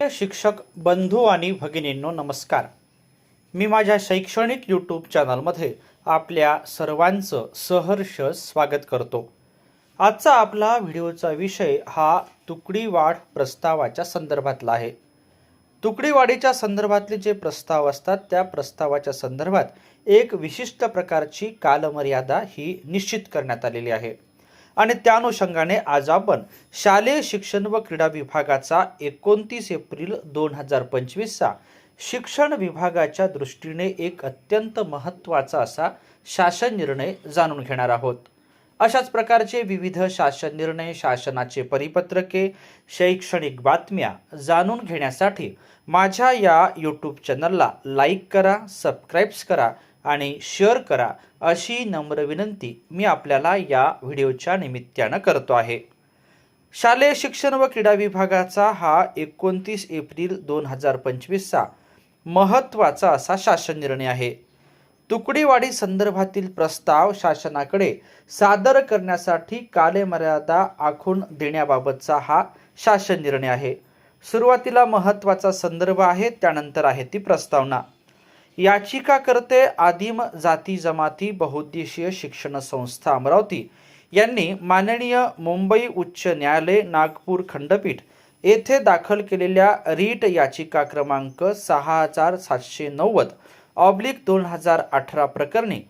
शिक्षक बंधू आणि भगिनींनो नमस्कार. मी माझ्या शैक्षणिक यूट्यूब चॅनलमध्ये आपल्या सर्वांचं सहर्ष स्वागत करतो. आजचा आपला व्हिडिओचा विषय हा तुकडीवाढ प्रस्तावाच्या संदर्भातला आहे. तुकडीवाढीच्या संदर्भातले जे प्रस्ताव असतात त्या प्रस्तावाच्या संदर्भात एक विशिष्ट प्रकारची कालमर्यादा ही निश्चित करण्यात आलेली आहे. आणि त्या अनुषंगाने आज आपण शालेय शिक्षण व क्रीडा विभागाचा एकोणतीस एप्रिल दोन हजार पंचवीसचा शिक्षण विभागाच्या दृष्टीने एक अत्यंत महत्त्वाचा असा शासन निर्णय जाणून घेणार आहोत. अशाच प्रकारचे विविध शासन निर्णय शासनाचे परिपत्रके शैक्षणिक बातम्या जाणून घेण्यासाठी माझ्या या यूट्यूब चॅनलला लाईक करा सबस्क्राईब्स करा आणि शेअर करा अशी नम्र विनंती मी आपल्याला या व्हिडिओच्या निमित्तानं करतो आहे. शालेय शिक्षण व क्रीडा विभागाचा हा एकोणतीस एप्रिल दोन हजार पंचवीसचा महत्त्वाचा असा शासन निर्णय आहे. तुकडीवाढी संदर्भातील प्रस्ताव शासनाकडे सादर करण्यासाठी कालमर्यादा आखून देण्याबाबतचा हा शासन निर्णय आहे. सुरुवातीला महत्त्वाचा संदर्भ आहे त्यानंतर आहे ती प्रस्तावना. याचिकाकर्ते आदिम जाती जमाती बहुद्देशीय शिक्षण संस्था अमरावती. यांनी माननीय मुंबई उच्च न्यायालय नागपूर खंडपीठ येथे दाखल केलेल्या रीट याचिका क्रमांक सहा हजार सातशे नव्वद ऑब्लिक दोन हजार अठरा प्रकरणी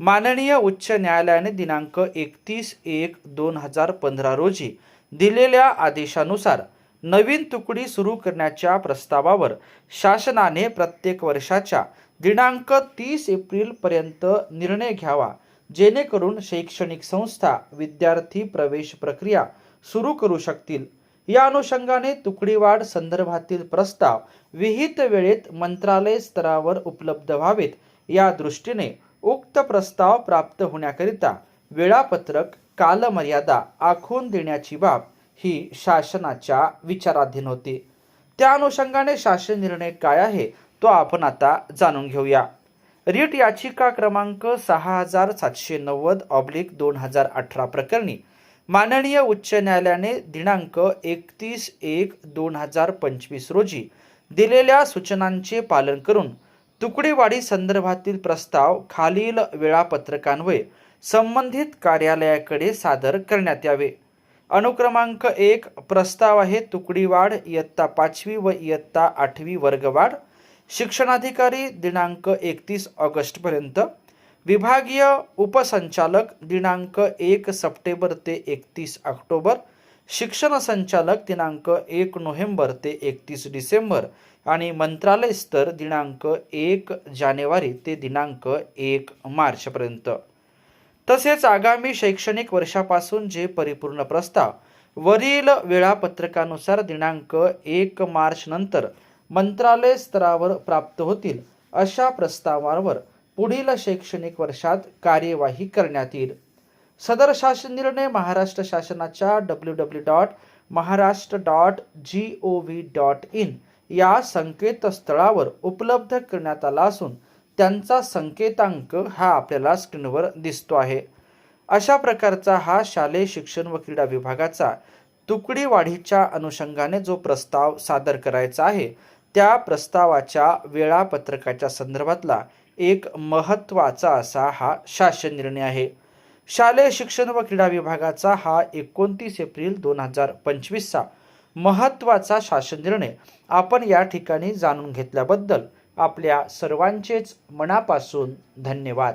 माननीय उच्च न्यायालयाने दिनांक एकतीस एक दोन हजार पंधरा रोजी दिलेल्या आदेशानुसार नवीन तुकडी सुरू करण्याच्या प्रस्तावावर शासनाने प्रत्येक वर्षाच्या दिनांक तीस एप्रिलपर्यंत निर्णय घ्यावा. जेणेकरून शैक्षणिक संस्था विद्यार्थी प्रवेश प्रक्रिया सुरू करू शकतील. या अनुषंगाने तुकडीवाढ संदर्भातील प्रस्ताव विहित वेळेत मंत्रालय स्तरावर उपलब्ध व्हावेत. या दृष्टीने उक्त प्रस्ताव प्राप्त होण्याकरिता वेळापत्रक कालमर्यादा आखून देण्याची बाब ही शासनाच्या विचाराधीन होती. त्या अनुषंगाने शासन निर्णय काय आहे? तो आपण आता जाणून घेऊया. रीट याचिका क्रमांक सहा हजार सातशे नव्वद ऑब्लिक दोन हजार अठरा प्रकरणी माननीय उच्च न्यायालयाने दिनांक एकतीस एक दोन हजार पंचवीस रोजी दिलेल्या सूचनांचे पालन करून तुकडीवाढी संदर्भातील प्रस्ताव खालील वेळापत्रकान्वये संबंधित कार्यालयाकडे सादर करण्यात यावे. अनुक्रमांक एक प्रस्ताव आहे तुकडीवाढ इयत्ता पाचवी व इयत्ता आठवी वर्गवाढ शिक्षणाधिकारी दिनांक एकतीस ऑगस्टपर्यंत विभागीय उपसंचालक दिनांक एक सप्टेंबर ते एकतीस ऑक्टोबर शिक्षण संचालक दिनांक एक नोव्हेंबर ते एकतीस डिसेंबर आणि मंत्रालय स्तर दिनांक एक जानेवारी ते दिनांक एक मार्चपर्यंत. तसेच आगामी शैक्षणिक वर्षापासून जे परिपूर्ण प्रस्ताव वरील वेळापत्रकानुसार दिनांक एक मार्च नंतर मंत्रालय स्तरावर प्राप्त होतील. अशा प्रस्तावांवर पुढील शैक्षणिक वर्षात कार्यवाही करण्यात येईल. सदर शासन निर्णय महाराष्ट्र शासनाच्या W W dot Maharashtra dot G O V dot in या संकेतस्थळावर उपलब्ध करण्यात आला असून त्यांचा संकेतांक हा आपल्याला स्क्रीनवर दिसतो आहे. अशा प्रकारचा हा शालेय शिक्षण व क्रीडा विभागाचा तुकडी वाढीच्या अनुषंगाने जो प्रस्ताव सादर करायचा आहे त्या प्रस्तावाच्या वेळापत्रकाच्या संदर्भातला एक महत्त्वाचा असा हा शासन निर्णय आहे. शालेय शिक्षण व क्रीडा विभागाचा हा एकोणतीस एप्रिल दोन हजार पंचवीसचा महत्त्वाचा शासन निर्णय आपण या ठिकाणी जाणून घेतल्याबद्दल आपल्या सर्वांचेच मनापासून धन्यवाद.